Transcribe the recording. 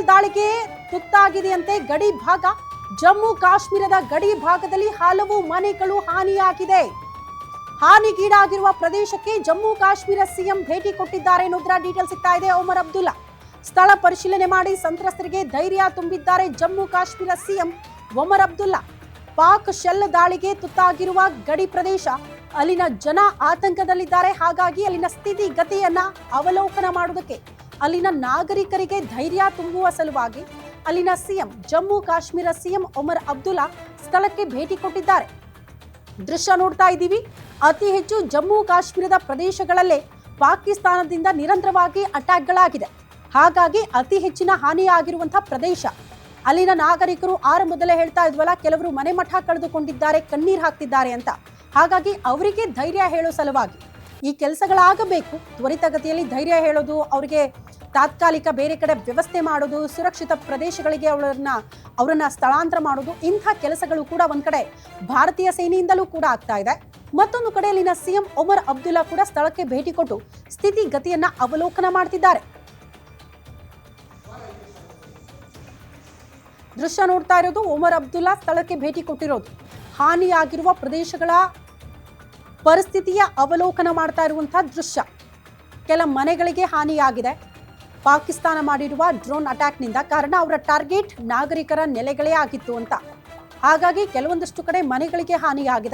Shell ದಾಳಿಗೆ ತುತ್ತಾಗಿದೆಯಂತೆ ಗಡಿ ಭಾಗ. ಜಮ್ಮು ಕಾಶ್ಮೀರದ ಗಡಿ ಭಾಗದಲ್ಲಿ ಹಲವು ಮನೆಗಳು ಹಾನಿಯಾಗಿದೆ. ಹಾನಿಗೀಡಾಗಿರುವ ಪ್ರದೇಶಕ್ಕೆ ಜಮ್ಮು ಕಾಶ್ಮೀರ ಸಿಎಂ ಭೇಟಿ ಕೊಟ್ಟಿದ್ದಾರೆ ಎನ್ನುವುದರ ಡೀಟೇಲ್ ಸಿಗ್ತಾ ಇದೆ. ಒಮರ್ ಅಬ್ದುಲ್ಲಾ ಸ್ಥಳ ಪರಿಶೀಲನೆ ಮಾಡಿ ಸಂತ್ರಸ್ತರಿಗೆ ಧೈರ್ಯ ತುಂಬಿದ್ದಾರೆ ಜಮ್ಮು ಕಾಶ್ಮೀರ ಸಿಎಂ ಒಮರ್ ಅಬ್ದುಲ್ಲಾ. ಪಾಕ್ ಶೆಲ್ ದಾಳಿಗೆ ತುತ್ತಾಗಿರುವ ಗಡಿ ಪ್ರದೇಶ, ಅಲ್ಲಿನ ಜನ ಆತಂಕದಲ್ಲಿದ್ದಾರೆ. ಹಾಗಾಗಿ ಅಲ್ಲಿನ ಸ್ಥಿತಿ ಗತಿಯನ್ನ ಅವಲೋಕನ ಮಾಡುವುದಕ್ಕೆ ಅಲ್ಲಿನ ನಾಗರಿಕರಿಗೆ ಧೈರ್ಯ ತುಂಬುವ ಸಲುವಾಗಿ ಅಲ್ಲಿನ ಸಿಎಂ, ಜಮ್ಮು ಕಾಶ್ಮೀರ ಸಿಎಂ ಒಮರ್ ಅಬ್ದುಲ್ಲಾ ಸ್ಥಳಕ್ಕೆ ಭೇಟಿ ಕೊಟ್ಟಿದ್ದಾರೆ. ದೃಶ್ಯ ನೋಡ್ತಾ ಇದ್ದೀವಿ. ಅತಿ ಹೆಚ್ಚು ಜಮ್ಮು ಕಾಶ್ಮೀರದ ಪ್ರದೇಶಗಳಲ್ಲೇ ಪಾಕಿಸ್ತಾನದಿಂದ ನಿರಂತರವಾಗಿ ಅಟ್ಯಾಕ್ಗಳಾಗಿದೆ. ಹಾಗಾಗಿ ಅತಿ ಹೆಚ್ಚಿನ ಹಾನಿಯಾಗಿರುವಂತಹ ಪ್ರದೇಶ. ಅಲ್ಲಿನ ನಾಗರಿಕರು ಆರಂಭದಲ್ಲೇ ಹೇಳ್ತಾ ಇದ್ವಲ್ಲ, ಕೆಲವರು ಮನೆ ಮಠ ಕಳೆದುಕೊಂಡಿದ್ದಾರೆ, ಕಣ್ಣೀರು ಹಾಕ್ತಿದ್ದಾರೆ ಅಂತ. ಹಾಗಾಗಿ ಅವರಿಗೆ ಧೈರ್ಯ ಹೇಳೋ ಸಲುವಾಗಿ. ಈ ಕೆಲಸಗಳಾಗಬೇಕು. ತ್ವರಿತಗತಿಯಲ್ಲಿ ಧೈರ್ಯ ಹೇಳೋದು, ಅವರಿಗೆ ತಾತ್ಕಾಲಿಕ ಬೇರೆ ಕಡೆ ವ್ಯವಸ್ಥೆ ಮಾಡೋದು, ಸುರಕ್ಷಿತ ಪ್ರದೇಶಗಳಿಗೆ ಅವರನ್ನ ಅವರನ್ನ ಸ್ಥಳಾಂತರ ಮಾಡೋದು, ಇಂಥ ಕೆಲಸಗಳು ಕೂಡ ಒಂದ್ ಕಡೆ ಭಾರತೀಯ ಸೇನೆಯಿಂದಲೂ ಕೂಡ ಆಗ್ತಾ ಇದೆ. ಮತ್ತೊಂದು ಕಡೆಯಲ್ಲಿನ ಸಿಎಂ ಒಮರ್ ಅಬ್ದುಲ್ಲಾ ಕೂಡ ಸ್ಥಳಕ್ಕೆ ಭೇಟಿ ಕೊಟ್ಟು ಸ್ಥಿತಿ ಗತಿಯನ್ನ ಅವಲೋಕನ ಮಾಡ್ತಿದ್ದಾರೆ. ದೃಶ್ಯ ನೋಡ್ತಾ ಇರೋದು, ಒಮರ್ ಅಬ್ದುಲ್ಲಾ ಸ್ಥಳಕ್ಕೆ ಭೇಟಿ ಕೊಟ್ಟಿರೋದು. ಹಾನಿಯಾಗಿರುವ ಪ್ರದೇಶಗಳ ಪರಿಸ್ಥಿತಿಯ ಅವಲೋಕನ ಮಾಡ್ತಾ ಇರುವಂತಹ ದೃಶ್ಯ. ಕೆಲ ಮನೆಗಳಿಗೆ ಹಾನಿಯಾಗಿದೆ. ಪಾಕಿಸ್ತಾನ ಮಾಡಿರುವ ಡ್ರೋನ್ ಅಟ್ಯಾಕ್ನಿಂದ ಕಾರಣ ಅವರ ಟಾರ್ಗೆಟ್ ನಾಗರಿಕರ ನೆಲೆಗಳೇ ಆಗಿತ್ತು ಅಂತ. ಹಾಗಾಗಿ ಕೆಲವೊಂದಷ್ಟು ಕಡೆ ಮನೆಗಳಿಗೆ ಹಾನಿಯಾಗಿದೆ.